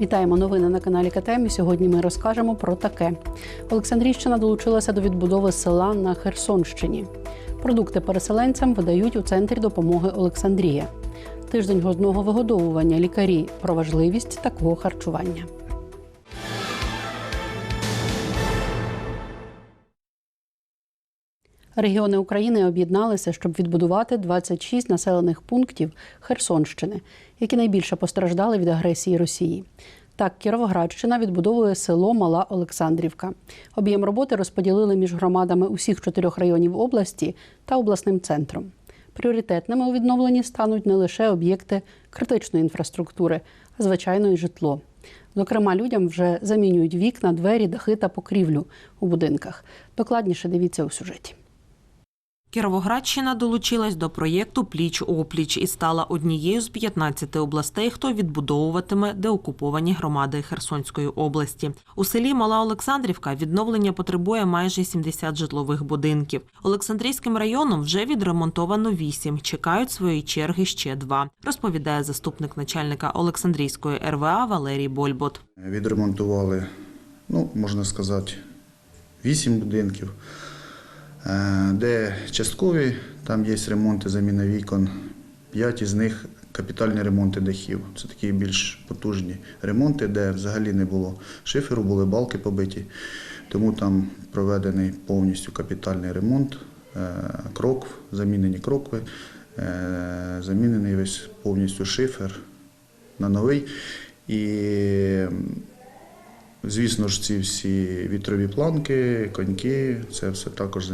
Вітаємо новини на каналі КТМ. І Сьогодні ми розкажемо про таке. Олександрійщина долучилася до відбудови села на Херсонщині. Продукти переселенцям видають у центрі допомоги Олександрія. Тиждень годного вигодовування лікарі про важливість такого харчування. Регіони України об'єдналися, щоб відбудувати 26 населених пунктів Херсонщини, які найбільше постраждали від агресії Росії. Так, Кіровоградщина відбудовує село Мала Олександрівка. Об'єм роботи розподілили між громадами усіх чотирьох районів області та обласним центром. Пріоритетними у відновленні стануть не лише об'єкти критичної інфраструктури, а звичайно і житло. Зокрема, людям вже замінюють вікна, двері, дахи та покрівлю у будинках. Докладніше дивіться у сюжеті. Кіровоградщина долучилась до проєкту Пліч опліч і стала однією з 15 областей, хто відбудовуватиме деокуповані громади Херсонської області. У селі Мала Олександрівка відновлення потребує майже 70 житлових будинків. Олександрійським районом вже відремонтовано 8, Чекають своєї черги ще два. Розповідає заступник начальника Олександрійської РВА Валерій Больбот. Відремонтували, ну, можна сказати, вісім будинків, де часткові, там є ремонти, заміна вікон, п'ять із них капітальні ремонти дахів. Це такі більш потужні ремонти, де взагалі не було шиферу, були балки побиті. Тому там проведений повністю капітальний ремонт, е, крокв, замінені крокви, е, замінений весь повністю шифер на новий. І Звісно ж, ці всі вітрові планки, коньки, це все також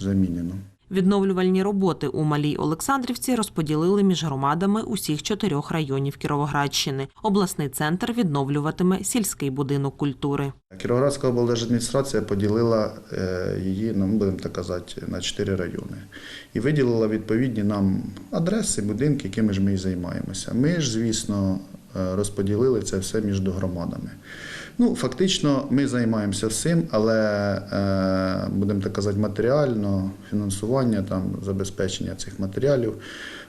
замінено-. Відновлювальні роботи у Малій Олександрівці розподілили між громадами усіх чотирьох районів Кіровоградщини. Обласний центр відновлюватиме сільський будинок культури. Кіровоградська облдержадміністрація поділила е, її, ну, будемо так казати, на чотири райони. І виділила відповідні нам адреси, будинки, якими ж ми і займаємося. Ми ж, звісно, розподілили це все між громадами. Ну, фактично, ми займаємося всім, але е, будемо так казати, матеріально, фінансування, там, забезпечення цих матеріалів,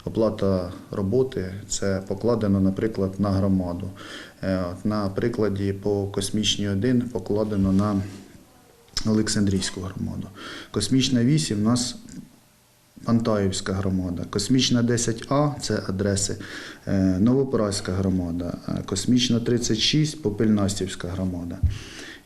оплата роботи це покладено, наприклад, на громаду. Е, На прикладі по космічній 1 покладено на Олександрійську громаду. Космічна 8 у нас Пантаївська громада, Космічна 10А це адреси, е, громада, е, Космічна 36 Попельнастівська громада.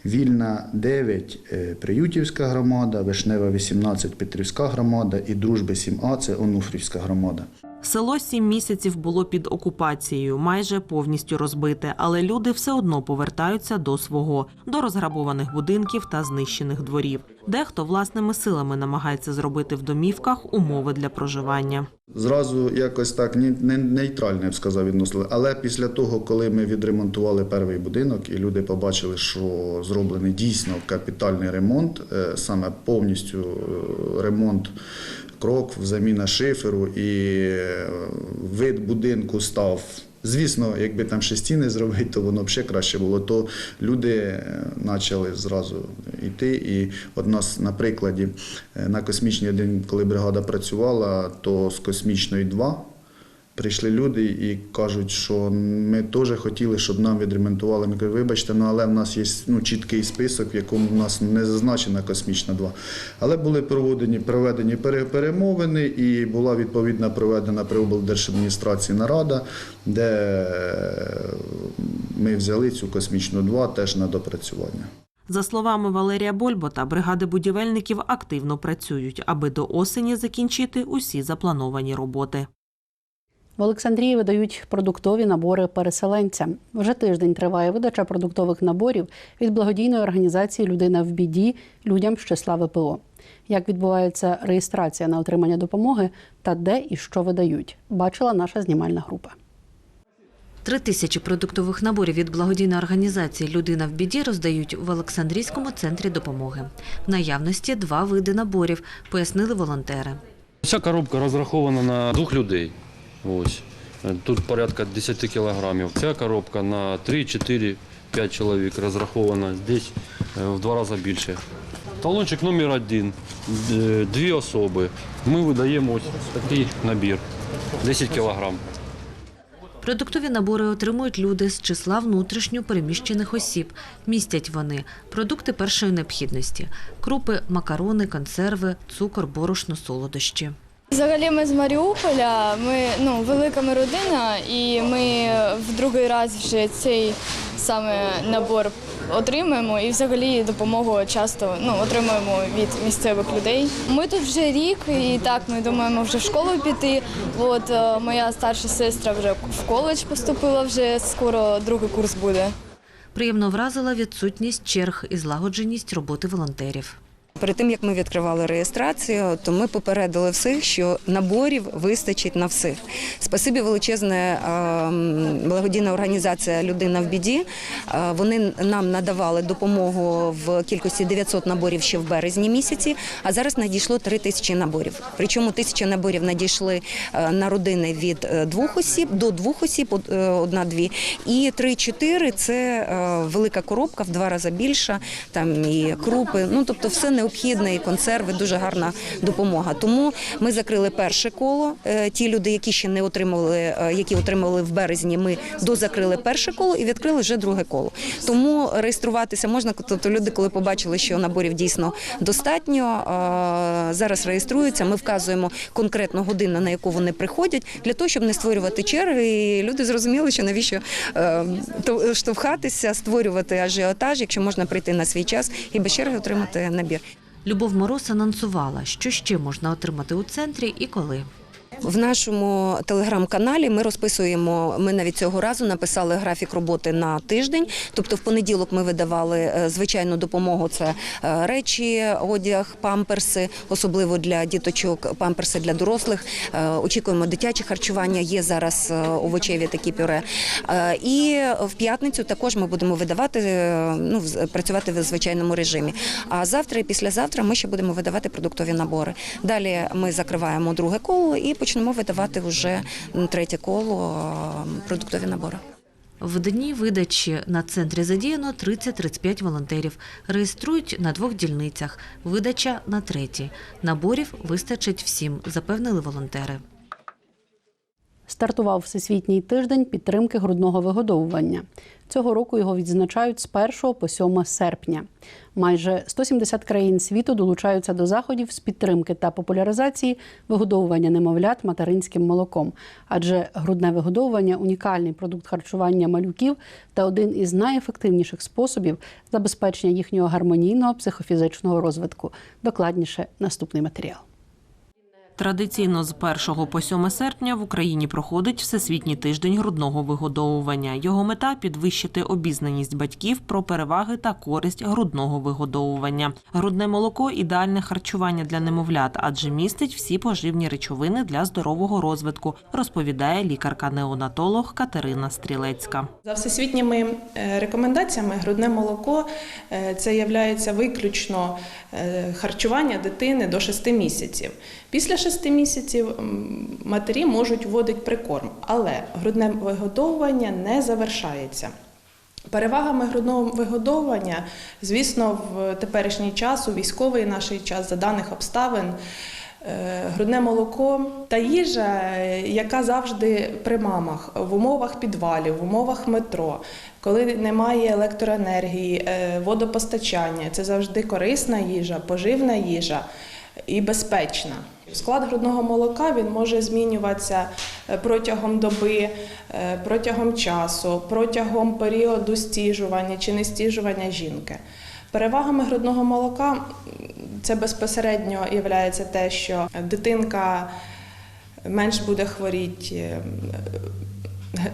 Вільна 9 е, Приютівська громада, Вишнева 18 Петрівська громада і Дружби 7А це Онуфрівська громада. Село сім місяців було під окупацією, майже повністю розбите, але люди все одно повертаються до свого, до розграбованих будинків та знищених дворів. Дехто власними силами намагається зробити в домівках умови для проживання. Зразу якось так нейтрально я б сказав відносили. Але після того, коли ми відремонтували перший будинок, і люди побачили, що зроблений дійсно капітальний ремонт, е, саме повністю е, ремонт крок, заміна шиферу і е, вид будинку став. Звісно, якби там ще стіни зробити, то воно б ще краще було. То люди е, почали зразу йти. І от нас на прикладі е, на космічній один, коли бригада працювала, то з космічної 2 прийшли люди і кажуть, що ми теж хотіли, щоб нам відремонтували. Ми кажемо, вибачте, ну але в нас є ну, чіткий список, в якому в нас не зазначена космічна 2. Але були проведені, проведені перемовини, і була відповідна проведена при облдержадміністрації нарада, де е, ми взяли цю космічну 2 теж на допрацювання. За словами Валерія Больбота, бригади будівельників активно працюють, аби до осені закінчити усі заплановані роботи. В Олександрії видають продуктові набори переселенцям. Вже тиждень триває видача продуктових наборів від благодійної організації Людина в біді людям з числа ВПО. Як відбувається реєстрація на отримання допомоги та де і що видають, бачила наша знімальна група. Три тисячі продуктових наборів від благодійної організації Людина в біді роздають в Олександрійському центрі допомоги. В наявності два види наборів, пояснили волонтери. Ця коробка розрахована на двох людей. Ось. Тут порядка 10 кілограмів. Ця коробка на 3, 4, 5 чоловік розрахована. Десь е, в два рази більше. Талончик номер один. Е, Дві особи. Ми видаємо ось такий набір. 10 кілограм. Продуктові набори отримують люди з числа внутрішньо переміщених осіб. Містять вони продукти першої необхідності: крупи, макарони, консерви, цукор, борошно, солодощі. Взагалі ми з Маріуполя, ми ну, велика ми родина, і ми в другий раз вже цей саме набор отримуємо і взагалі допомогу часто ну, отримуємо від місцевих людей. Ми тут вже рік, і так ми думаємо вже в школу піти. От е, моя старша сестра вже в коледж поступила, вже скоро другий курс буде. Приємно вразила відсутність черг і злагодженість роботи волонтерів. Перед тим як ми відкривали реєстрацію, то ми попередили всіх, що наборів вистачить на всіх. Спасибі величезне благодійна організація Людина в біді. Вони нам надавали допомогу в кількості 900 наборів ще в березні місяці. А зараз надійшло 3 тисячі наборів. Причому тисяча наборів надійшли е, на родини від е, двох осіб до двох осіб, е, одна-дві. І 3-4 – це велика коробка в два рази більша. Там і крупи. Ну тобто, все необхідне, і консерви, дуже гарна допомога. Тому ми закрили перше коло. Е, Ті люди, які ще не отримали, е, які отримали в березні, ми дозакрили перше коло і відкрили вже друге коло. Тому реєструватися можна. Тобто люди, коли побачили, що наборів дійсно достатньо, е, зараз реєструються. Ми вказуємо конкретну годину, на яку вони приходять, для того, щоб не створювати черги. І люди зрозуміли, що навіщо е, то- штовхатися, створювати ажіотаж, якщо можна прийти на свій час і без черги отримати набір. Любов Мороз анонсувала, що ще можна отримати у центрі і коли. В нашому телеграм-каналі ми розписуємо. Ми навіть цього разу написали графік роботи на тиждень. Тобто, в понеділок ми видавали е, звичайну допомогу. Це е, речі, одяг, памперси, особливо для діточок, памперси для дорослих. Е, Очікуємо дитяче харчування. Є зараз овочеві такі пюре. І в п'ятницю також ми будемо видавати ну працювати в звичайному режимі. А завтра і післязавтра ми ще будемо видавати продуктові набори. Далі ми закриваємо друге коло і почнемо видавати вже третє коло е, продуктові набори. В дні видачі на центрі задіяно 30-35 волонтерів. Реєструють на двох дільницях. Видача на третій. Наборів вистачить всім, запевнили волонтери. Стартував Всесвітній тиждень підтримки грудного вигодовування. Цього року його відзначають з 1 по 7 серпня. Майже 170 країн світу долучаються до заходів з підтримки та популяризації вигодовування немовлят материнським молоком. Адже грудне вигодовування унікальний продукт харчування малюків та один із найефективніших способів забезпечення їхнього гармонійного психофізичного розвитку. Докладніше наступний матеріал. Традиційно з 1 по 7 серпня в Україні проходить Всесвітній тиждень грудного вигодовування. Його мета підвищити обізнаність батьків про переваги та користь грудного вигодовування. Грудне молоко ідеальне харчування для немовлят, адже містить всі поживні речовини для здорового розвитку, розповідає лікарка-неонатолог Катерина Стрілецька. За всесвітніми е, рекомендаціями, грудне молоко е, це є виключно е, харчування дитини до 6 місяців. Після 6 місяців матері можуть вводити прикорм, але грудне вигодовування не завершається. Перевагами грудного вигодовування, звісно, в теперішній час, у військовий наш час, за даних обставин, е, грудне молоко та їжа, яка завжди при мамах в умовах підвалів, в умовах метро, коли немає електроенергії, е, водопостачання, це завжди корисна їжа, поживна їжа і безпечна. Склад грудного молока він може змінюватися е, протягом доби, е, протягом часу, протягом періоду стіжування чи нестіжування жінки. Перевагами грудного молока це безпосередньо є те, що дитинка менш буде хворіти е,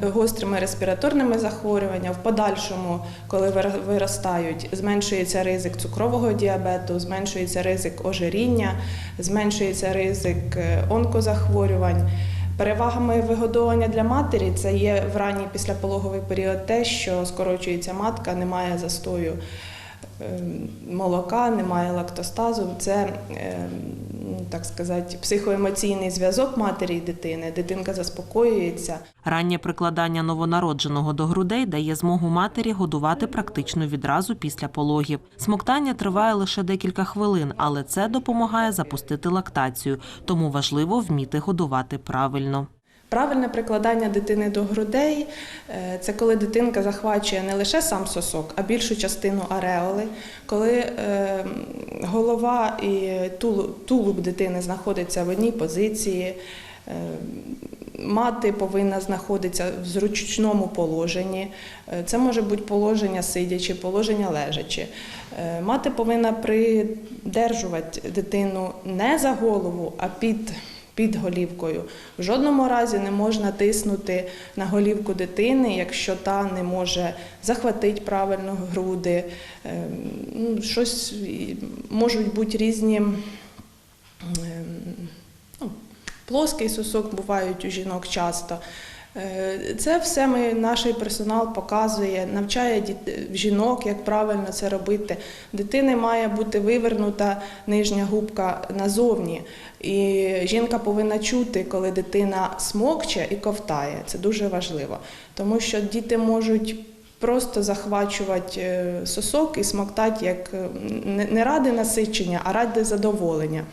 гострими респіраторними захворюваннями. В подальшому, коли виростають, зменшується ризик цукрового діабету, зменшується ризик ожиріння, зменшується ризик е, онкозахворювань. Перевагами вигодовування для матері це є в ранній післяпологовий період те, що скорочується матка, немає застою молока, немає лактостазу. Це, е, ну, так сказати, психоемоційний зв'язок матері і дитини. Дитинка заспокоюється. Раннє прикладання новонародженого до грудей дає змогу матері годувати практично відразу після пологів. Смоктання триває лише декілька хвилин, але це допомагає запустити лактацію, тому важливо вміти годувати правильно. Правильне прикладання дитини до грудей е, це коли дитинка захвачує не лише сам сосок, а більшу частину ареоли, коли е, голова і тулуб, дитини знаходиться в одній позиції. е, Мати повинна знаходитися в зручному положенні. Це може бути положення сидячи, положення лежачи. Мати повинна придержувати дитину не за голову, а під, під голівкою. В жодному разі не можна тиснути на голівку дитини, якщо та не може захватити правильно груди. Е, ну, Щось можуть бути різні. ем, ну, Плоский сосок бувають у жінок часто. Е, Це все ми, наш персонал показує, навчає жінок, як правильно це робити. Дитини має бути вивернута нижня губка назовні. І жінка повинна чути, коли дитина смокче і ковтає. Це дуже важливо, тому що діти можуть. Просто захвачувати е, сосок і смоктати як е, не- ради насичення, а ради задоволення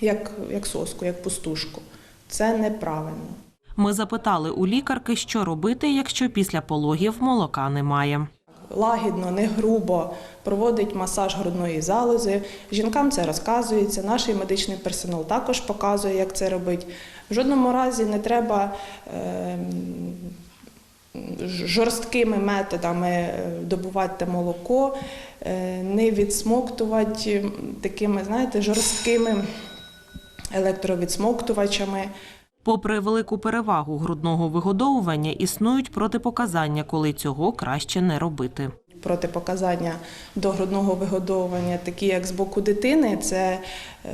як, як соску, як пустушку. Це неправильно. Ми запитали у лікарки, що робити, якщо після пологів молока немає. Лагідно, не грубо проводить масаж грудної залози. Жінкам це розказується. Наш медичний персонал також показує, як це робити. В жодному разі не треба ем, жорсткими методами е, добувати молоко, е, не відсмоктувати такими, знаєте, жорсткими електровідсмоктувачами. Попри велику перевагу грудного вигодовування, існують протипоказання, коли цього краще не робити. Протипоказання до грудного вигодовування, такі як з боку дитини, це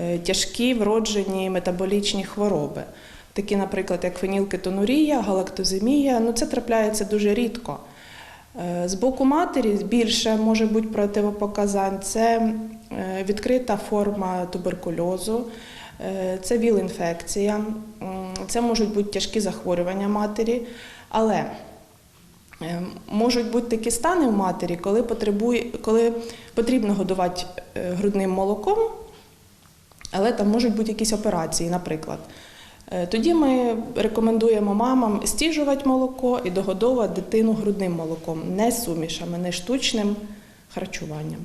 е, тяжкі вроджені метаболічні хвороби. Такі, наприклад, як фенілкетонурія, галактоземія, ну це трапляється дуже рідко. Е, З боку матері більше може бути протипоказань. Це е, відкрита форма туберкульозу, це віл-інфекція, це можуть бути тяжкі захворювання матері. Але Е, Можуть бути такі стани в матері, коли, потребує, коли потрібно годувати е, грудним молоком, але там можуть бути якісь операції, наприклад. Е, Тоді ми рекомендуємо мамам стіжувати молоко і догодовувати дитину грудним молоком, не сумішами, не штучним харчуванням.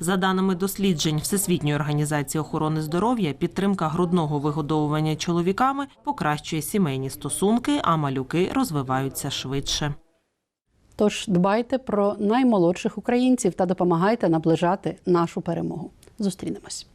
За даними досліджень Всесвітньої організації охорони здоров'я, підтримка грудного вигодовування чоловіками покращує сімейні стосунки, а малюки розвиваються швидше. Тож дбайте про наймолодших українців та допомагайте наближати нашу перемогу. Зустрінемось.